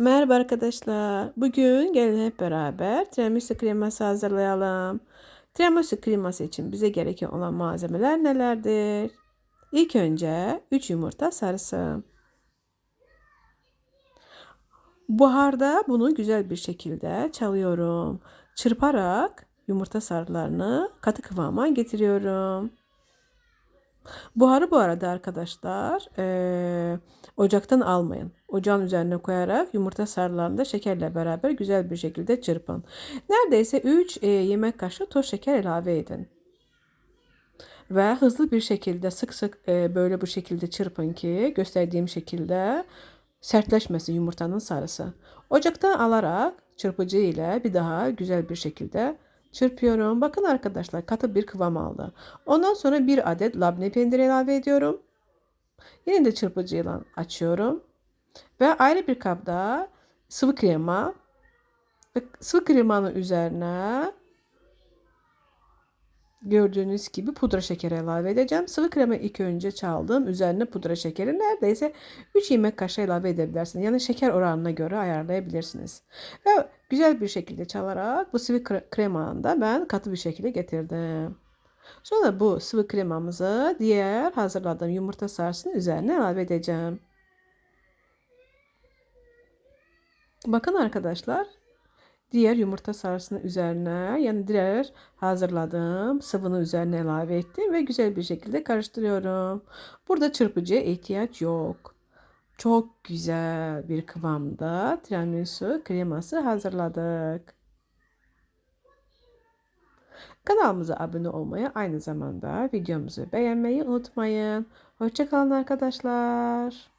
Merhaba arkadaşlar. Bugün gelin hep beraber tiramisu kreması hazırlayalım. Tiramisu kreması için bize gereken olan malzemeler nelerdir? İlk önce 3 yumurta sarısı. Buharda bunu güzel bir şekilde çalıyorum. Çırparak yumurta sarılarını katı kıvama getiriyorum. Buharı bu arada arkadaşlar eee, ocaktan almayın. Ocağın üzerine koyarak yumurta sarılarını da şekerle beraber güzel bir şekilde çırpın. Neredeyse 3 yemek kaşığı toz şeker ilave edin. Ve hızlı bir şekilde sık sık eee, böyle bu şekilde çırpın ki gösterdiğim şekilde sertleşmesin yumurtanın sarısı. Ocaktan alarak çırpıcı ile bir daha güzel bir şekilde çırpıyorum. Bakın arkadaşlar katı bir kıvam aldı. Ondan sonra bir adet labne peyniri ilave ediyorum. Yine de çırpıcıyla açıyorum. Ve ayrı bir kapta sıvı krema sıvı kremanın üzerine gördüğünüz gibi pudra şekeri ilave edeceğim. Sıvı krema ilk önce çaldım. Üzerine pudra şekeri neredeyse 3 yemek kaşığı ilave edebilirsiniz. Yani şeker oranına göre ayarlayabilirsiniz. Ve güzel bir şekilde çalarak bu sıvı kremanı da ben katı bir şekilde getirdim. Sonra bu sıvı kremamızı diğer hazırladığım yumurta sarısının üzerine ilave edeceğim. Bakın arkadaşlar diğer yumurta sarısının üzerine yani diğer hazırladığım sıvının üzerine ilave ettim ve güzel bir şekilde karıştırıyorum. Burada çırpıcıya ihtiyaç yok. Çok güzel bir kıvamda tiramisu kreması hazırladık. Kanalımıza abone olmayı aynı zamanda videomuzu beğenmeyi unutmayın. Hoşçakalın arkadaşlar.